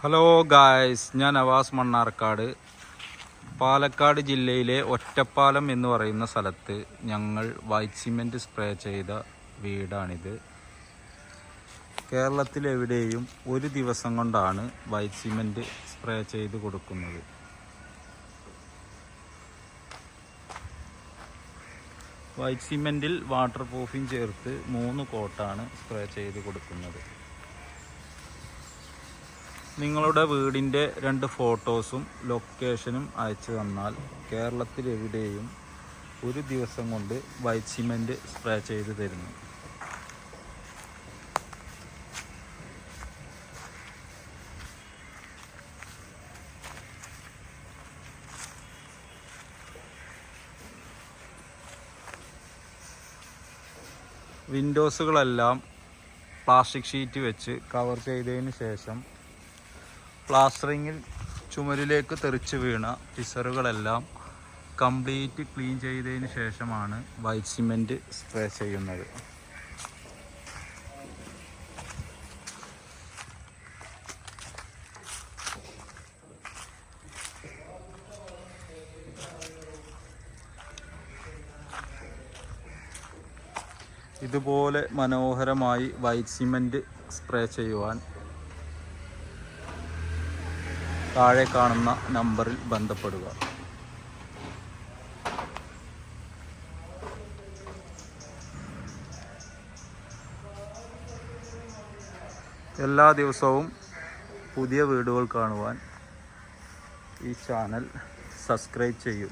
Hello guys ഞാൻ അവാസ് മണ്ണാർക്കാട്. പാലക്കാട് ജില്ലയിലെ ഒറ്റപ്പാലം എന്ന് പറയുന്ന സ്ഥലത്ത് ഞങ്ങൾ വൈറ്റ് സിമെന്റ് സ്പ്രേ ചെയ്ത വീടാണിത്. കേരളത്തിലെവിടെയും ഒരു ദിവസം കൊണ്ടാണ് വൈറ്റ് സിമെന്റ് സ്പ്രേ ചെയ്ത് കൊടുക്കുന്നത്. വൈറ്റ് സിമെന്റിൽ വാട്ടർ പ്രൂഫിങ് ചേർത്ത് മൂന്ന് കോട്ടാണ് സ്പ്രേ ചെയ്ത് കൊടുക്കുന്നത്. നിങ്ങളുടെ വീടിന്റെ രണ്ട് ഫോട്ടോസും ലൊക്കേഷനും അയച്ചു തന്നാൽ കേരളത്തിലെവിടെയും ഒരു ദിവസം കൊണ്ട് വൈറ്റ് സിമെന്റ് സ്പ്രേ ചെയ്ത് തരുന്നു. വിൻഡോസുകളെല്ലാം പ്ലാസ്റ്റിക് ഷീറ്റ് വെച്ച് കവർ ചെയ്തതിന് ശേഷം പ്ലാസ്റ്ററിങ്ങിൽ ചുമരിലേക്ക് തെറിച്ച് വീണ പിസറുകളെല്ലാം കംപ്ലീറ്റ് ക്ലീൻ ചെയ്തതിന് ശേഷമാണ് വൈറ്റ് സിമെന്റ് സ്പ്രേ ചെയ്യുന്നത്. ഇതുപോലെ മനോഹരമായി വൈറ്റ് സിമെന്റ് സ്പ്രേ ചെയ്യുവാൻ താഴെ കാണുന്ന നമ്പറിൽ ബന്ധപ്പെടുക. എല്ലാ ദിവസവും പുതിയ വീഡിയോകൾ കാണുവാൻ ഈ ചാനൽ സബ്സ്ക്രൈബ് ചെയ്യൂ.